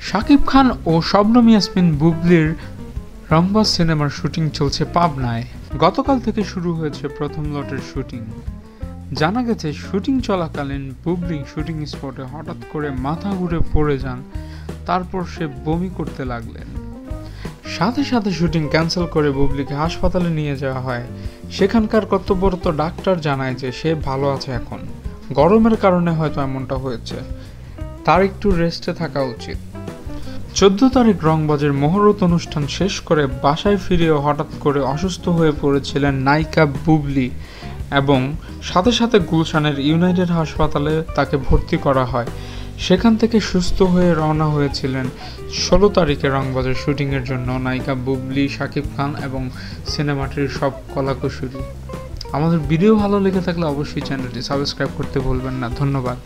শাকিব খান ও শবনম ইয়াসমিন বুবলির রংবাজ সিনেমার শুটিং চলছে পাবনায়। গতকাল থেকে শুরু হয়েছে প্রথম লটের শুটিং। জানা গেছে, শুটিং চলাকালীন বুবলি শুটিং স্পটে হঠাৎ করে মাথা ঘুরে পড়ে যান, তারপর সে বমি করতে লাগলেন। সাথে সাথে শুটিং ক্যান্সেল করে বুবলিকে হাসপাতালে নিয়ে যাওয়া হয়। সেখানকার কর্তব্যরত ডাক্তার জানায় যে সে ভালো আছে এখন। গরমের কারণে হয়তো এমনটা হয়েছে। তার একটু রেস্টে থাকা উচিত। চোদ্দ তারিখ রংবাজের মহরত অনুষ্ঠান শেষ করে বাসায় ফিরেও হঠাৎ করে অসুস্থ হয়ে পড়েছিলেন নায়িকা বুবলি। এবং সাথে সাথে গুলশানের ইউনাইটেড হাসপাতালে তাকে ভর্তি করা হয়। সেখান থেকে সুস্থ হয়ে রওনা হয়েছিলেন ষোলো তারিখে রংবাজার শুটিংয়ের জন্য নায়িকা বুবলি, শাকিব খান এবং সিনেমাটির সব কলাকুশুরি আমাদের ভিডিও ভালো লেগে থাকলে অবশ্যই চ্যানেলটি সাবস্ক্রাইব করতে ভুলবেন না। ধন্যবাদ।